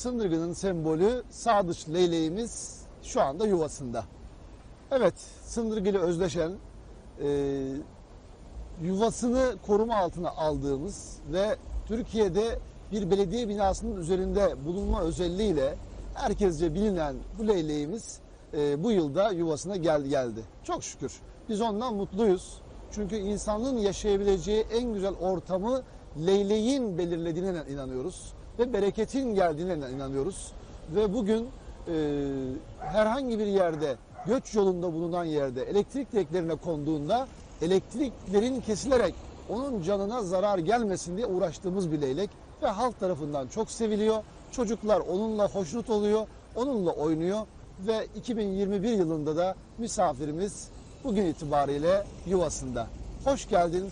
Sındırgı'nın sembolü sadıç leyleğimiz şu anda yuvasında. Evet, Sındırgı ile özdeşen e, yuvasını koruma altına aldığımız ve Türkiye'de bir belediye binasının üzerinde bulunma özelliğiyle herkesce bilinen bu leyleğimiz e, bu yılda yuvasına geldi geldi. Çok şükür. Biz ondan mutluyuz. Çünkü insanın yaşayabileceği en güzel ortamı leyleğin belirlediğine inanıyoruz ve bereketin geldiğine inanıyoruz. Ve bugün e, herhangi bir yerde göç yolunda bulunan yerde elektrik direklerine konduğunda elektriklerin kesilerek onun canına zarar gelmesin diye uğraştığımız bir leylek ve halk tarafından çok seviliyor. Çocuklar onunla hoşnut oluyor, onunla oynuyor ve 2021 yılında da misafirimiz bugün itibariyle yuvasında. Hoş geldin,